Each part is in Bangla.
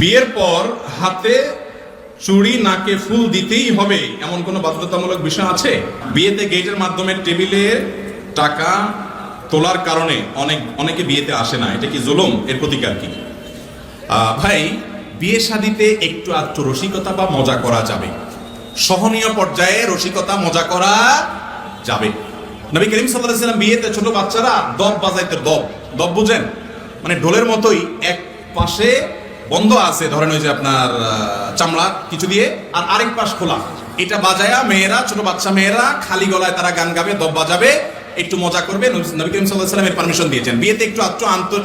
বিয়ের পর হাতে চুড়ি, নাকে ফুল দিতেই হবে, এমন কোনো বাধ্যতামূলক বিষয় আছে? বিয়েতে গেটের মাধ্যমে টেবিলে টাকা তোলার কারণে অনেক, অনেকে বিয়েতে আসে না। এটা কি জুলুম? এর প্রতিকার কি? ভাই, বিয়ে শাদিতে একটু আধটু রসিকতা বা মজা করা যাবে। সহনীয় পর্যায়ে রসিকতা, মজা করা যাবে। নবী করিম আলাইহি সাল্লাম বিয়েতে ছোট বাচ্চারা দব বাজাইতে দব। দব বুঝেন? মানে ঢোলের মতোই এক পাশে বন্ধ আছে, ধরেন ওই যে আপনার চামড়া কিছু দিয়ে, আর আরেক পাশ খোলা। এটা বাজায়া মেয়েরা, ছোট বাচ্চা মেয়েরা, খালি গলায় তারা গান গাবে, দব বাজাবে, একটু মজা করবে। নবী করিম আলাইহি সাল্লামের পারমিশন দিয়েছেন। বিয়েতে একটু আত্ম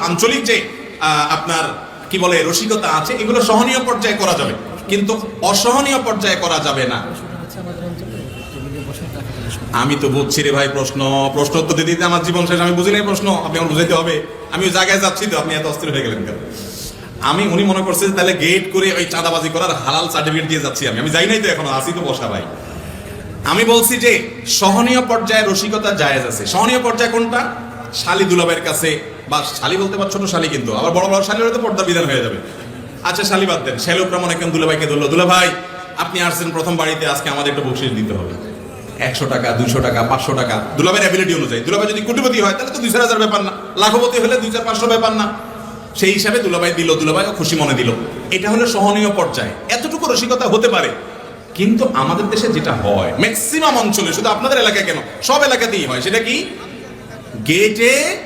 আঞ্চলিক যে আপনার, কি বলে, রসিকতা আছে, এগুলো সহনীয় পর্যায়ে করা যাবে। কিন্তু অসহনীয় পর্যায়ে করা যাবে না। আমি তো বুঝছি রে ভাই, প্রশ্ন প্রশ্ন তো দিতে আমার জীবন শেষ। আমি বুঝি নাই প্রশ্ন, আপনি আমার বুঝাইতে হবে। আমি ওই জায়গায় যাচ্ছি তো, আপনি এত অস্থির হয়ে গেলেন কেন? আমি, উনি মনে করছে তাহলে গেট করে ওই চাঁদাবাজি করার হালাল সার্টিফিকেট দিয়ে যাচ্ছি আমি। আমি যাই নাই তো এখনও আসি তো বসা ভাই। আমি বলছি যে, সহনীয় পর্যায়ে রসিকতা জায়েজ আছে। সহনীয় পর্যায়ে কোনটা? শালি দুলাভাইয়ের কাছে। বা শালি বলতে পারছ ছোট শালি কিন্তু। আবার বড় বড় শালির তো পর্দা বিধান হয়ে যাবে। আচ্ছা শালি বাদ দেন। শ্যালোকরা মনে করেন দুলাভাইকে ধরলো। দুলাভাই, আপনি আসছেন প্রথম বাড়িতে, আজকে আমাদের একটু বকশিস দিতে হবে। একশো টাকা দুশো টাকা, পাঁচশো টাকা। দুলাভাইয়ের অ্যাবিলিটি অনুযায়ী। দুলাভাই যদি কোটিপতি হয়, তাহলে তো দুই চার হাজার ব্যাপার না। লাখপতি হলে দুই চার পাঁচশো ব্যাপার না। সেই হিসাবে দুলাভাই দিল দুলাভাই খুশি মনে দিল। এটা হলো সহনীয় পর্যায়ে। এতটুকু রসিকতা হতে পারে। কিন্তু আমাদের দেশে যেটা হয় ম্যাক্সিমাম অঞ্চলে, শুধু আপনাদের এলাকায় কেন, সব এলাকাতেই হয়। সেটা কি? গেটে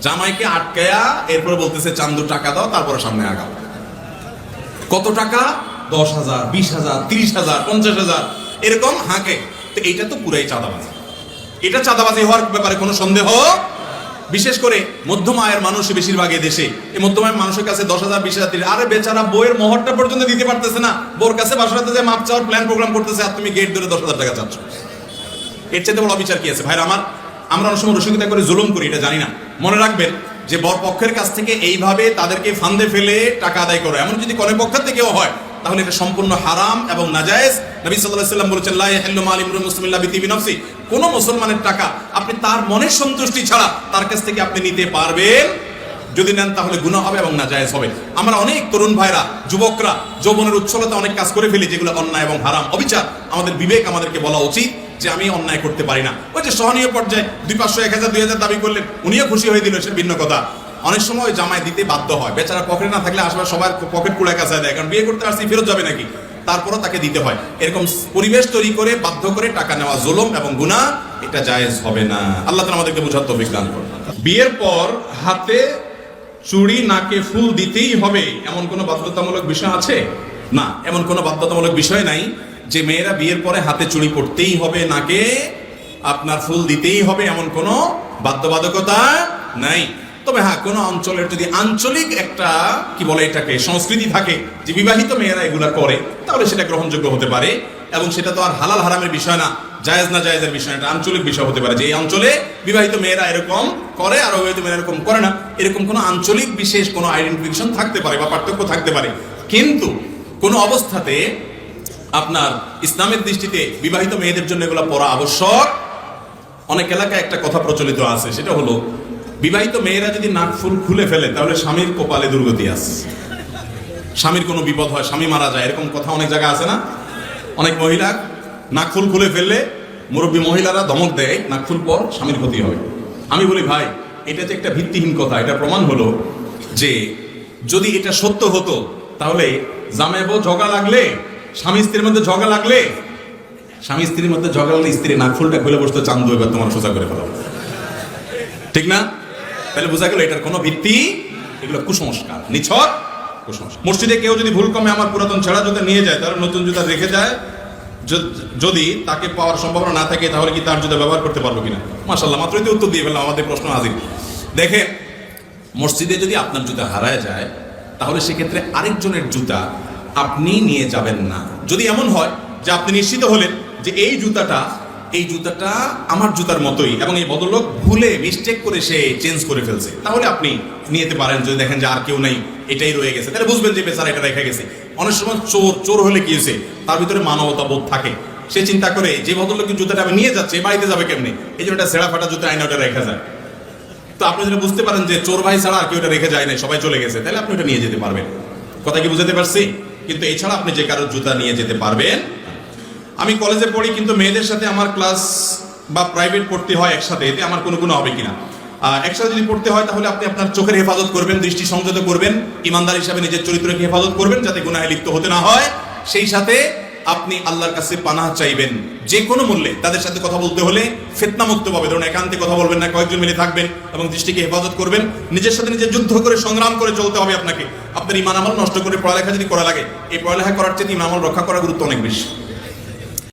জামাইকে আটকায়া এরপর বলতেছে, চান্দু, টাকা দাও, তারপরে সামনে আগাও। কত টাকা? দশ হাজার, বিশ হাজার, তিরিশ হাজার, পঞ্চাশ হাজার। এরকম হাঁকে। তো এইটা তো পুরাই চাঁদাবাজি। এটা চাঁদাবাজি হওয়ার ব্যাপারে কোনো সন্দেহ? বিশেষ করে মধ্যম আয়ের মানুষ বেশিরভাগ দেশে। এই মধ্যম আয়ের মানুষের কাছে দশ হাজার, বিশ হাজার আরে বেচারা বইয়ের মহরটা পর্যন্ত দিতে পারতেছে না। বোর কাছে বাসাতে যে মাপ চাওয়ার প্ল্যান প্রোগ্রাম করতেছে আর তুমি গেট ধরে দশ হাজার টাকা চাচ্ছ। এর চাইতে বড় বিচার কি আছে? ভাইরা, আমার আমরা অনেক সময় রসিকতা করে জুলুম করি, এটা জানি না। মনে রাখবেন যে বর পক্ষের কাছ থেকে এইভাবে তাদেরকে ফান্দে ফেলে টাকা আদায় করো। এমন যদি কনে পক্ষের থেকেও হয়, তাহলে এটা সম্পূর্ণ হারাম এবং নাজায়েজ। নবী আলাইহি সাল্লাম বলেছেন, লা ইয়াহিল্লু মাল ইমরুন মুসলিমিন ইল্লা বিতিবি নাফসি। কোন মুসলমানের টাকা আপনি তার মনের সন্তুষ্টি ছাড়া তার কাছ থেকে আপনি নিতে পারবেন। যদি নেন তাহলে গুনাহ হবে এবং নাজায়েজ হবে। আমরা অনেক তরুণ ভাইরা, যুবকরা, যৌবনের উচ্ছলতা অনেক কাজ করে ফেলি যেগুলো অন্যায় এবং হারাম। অবিচার, আমাদের বিবেক আমাদেরকে বলা উচিত যে আমি অন্যায় করতে পারি না। ওই যে সহনীয় পর্যায়ে দুই পাঁচশো, এক হাজার, দুই হাজার দাবি করলেন, উনিও খুশি হয়ে দিল, সে ভিন্ন কথা। অনেক সময় জামাই দিতে বাধ্য হয়। বেচারা পকেটে না থাকলে আসবার সবার পকেট কুড়ে কাছে দেয়, কারণ বিয়ে করতে আসছি, ফেরত যাবে নাকি? তারপরও তাকে দিতে হয়। এরকম পরিবেশ তৈরি করে, বাধ্য করে টাকা নেওয়া জুলুম এবং গুণা এটা জায়েজ হবে না। আল্লাহ তালা আমাদেরকে বোঝার তো বিজ্ঞান বিয়ের পর হাতে চুড়ি, নাকে ফুল দিতেই হবে, এমন কোনো বাধ্যতামূলক বিষয় আছে? না, এমন কোনো বাধ্যতামূলক বিষয় নাই যে মেয়েরা বিয়ের পরে হাতে চুড়ি পড়তেই হবে, নাকে আপনার ফুল দিতেই হবে, এমন কোনো বাধ্যবাধকতা নাই। তবে হ্যাঁ কোনো অঞ্চলের যদি আঞ্চলিক একটা, কি বলে এটাকে, সংস্কৃতি থাকে যে বিবাহিত মেয়েরা এগুলা করে, তাহলে সেটা গ্রহণযোগ্য হতে পারে এবং সেটা তো আর হালাল হারামের বিষয় না, জায়েজ না জায়েজের বিষয় এটা আঞ্চলিক বিষয় হতে পারে যে এই অঞ্চলে বিবাহিত মেয়েরা এরকম করে আর অবিবাহিত মেয়েরা এরকম করে না। এরকম কোনো আঞ্চলিক বিশেষ কোনো আইডেন্টিফিকেশন থাকতে পারে বা পার্থক্য থাকতে পারে। কিন্তু কোনো অবস্থাতে আপনার ইসলামের দৃষ্টিতে বিবাহিত মেয়েদের জন্য এগুলো পড়া আবশ্যক। অনেক এলাকায় একটা কথা প্রচলিত আছে, সেটা হলো বিবাহিত মেয়েরা যদি নাক ফুল খুলে ফেলে, তাহলে স্বামীর কপালে দুর্গতি আছে। স্বামীর কোনো বিপদ হয়, স্বামী মারা যায়, এরকম কথা অনেক জায়গায় আছে না? অনেক মহিলা নাক ফুল খুলে ফেললে মুরব্বী মহিলারা ধমক দেয়, নাক ফুল পর স্বামীর ক্ষতি হবে আমি বলি, ভাই, এটা যে একটা ভিত্তিহীন কথা, এটা প্রমাণ হলো যে যদি এটা সত্য হতো, তাহলে জামাইবো ঝগড়া লাগলে, স্বামী স্ত্রীর মধ্যে ঝগড়া লাগলে, স্বামী স্ত্রীর মধ্যে ঝগড়া লাগলে স্ত্রী নাক ফুলটা খুলে বসতো, চান্দু এবার তোমার সোজা করে ফেলো ঠিক না? তাহলে বোঝা গেল এটার কোনো ভিত্তি, এগুলো কুসংস্কার, নিছক কুসংস্কার। মসজিদে কেউ যদি ভুল কমে আমার পুরাতন ছেঁড়া জুতা নিয়ে যায়, তাহলে নতুন জুতা রেখে যায়। যদি তাকে পাওয়ার সম্ভাবনা না থাকে, তাহলে কি তার জুতা ব্যবহার করতে পারব কিনা? মাসাল্লাহ মাত্রই তো উত্তর দিয়ে ফেললাম, আমাদের প্রশ্ন হাজির। দেখেন, মসজিদে যদি আপনার জুতা হারায় যায়, তাহলে সেক্ষেত্রে আরেকজনের জুতা আপনি নিয়ে যাবেন না। যদি এমন হয় যে আপনি নিশ্চিত হলেন যে এই জুতাটা এই জুতাটা আমার জুতার মতোই এবং এই বদলোক ভুলে মিস্টেক করে সে চেঞ্জ করে ফেলছে। তাহলে আপনি নিয়ে যেতে পারেন যদি দেখেন যে আর কেউ নেই, এটাই রয়ে গেছে। তাহলে বুঝবেন যে বেচারা এটা রেখে গেছে। অনেক সময় চোর চোর হলে কি হয়েছে? তার ভিতরে মানবতা বোধ থাকে। সে চিন্তা করে, যে ভদ্রলোকের জুতাটা আমি নিয়ে যাচ্ছে বাড়িতে যাবে কেমনি? এই জন্য একটা ছেঁড়া ফাটা জুতা আইনা ওটা রেখে যায়। তো আপনি যদি বুঝতে পারেন যে চোর ভাই ছাড়া আর কেউ এটা রেখে যায় না সবাই চলে গেছে, তাহলে আপনি ওটা নিয়ে যেতে পারবেন। কথা কি বুঝতে পারছি? কিন্তু এছাড়া আপনি যে কারোর জুতা নিয়ে যেতে পারবেন আমি কলেজে পড়ি, কিন্তু মেয়েদের সাথে আমার ক্লাস বা প্রাইভেট পড়তে হয় একসাথে, এতে আমার কোনো কোনো হবে কিনা। একসাথে যদি পড়তে হয়, তাহলে আপনি আপনার চোখের হেফাজত করবেন, দৃষ্টি সংযত করবেন, ইমানদার হিসাবে নিজের চরিত্রকে হেফাজত করবেন, যাতে গুনাহে লিপ্ত হতে না হয়। সেই সাথে আপনি আল্লাহর কাছে পানাহ চাইবেন, যে কোনো মূল্যে। তাদের সাথে কথা বলতে হলে ফেতনা মুক্ত পাবে ধরুন একান্তে কথা বলবেন না, কয়েকজন মিলে থাকবেন এবং দৃষ্টিকে হেফাজত করবেন। নিজের সাথে নিজের যুদ্ধ করে, সংগ্রাম করে চলতে হবে আপনাকে। আপনার ইমান আমল নষ্ট করে পড়ালেখা যদি করা লাগে, এই পড়ালেখা করার চেয়ে ইমান আমল রক্ষা করার গুরুত্ব অনেক বেশি।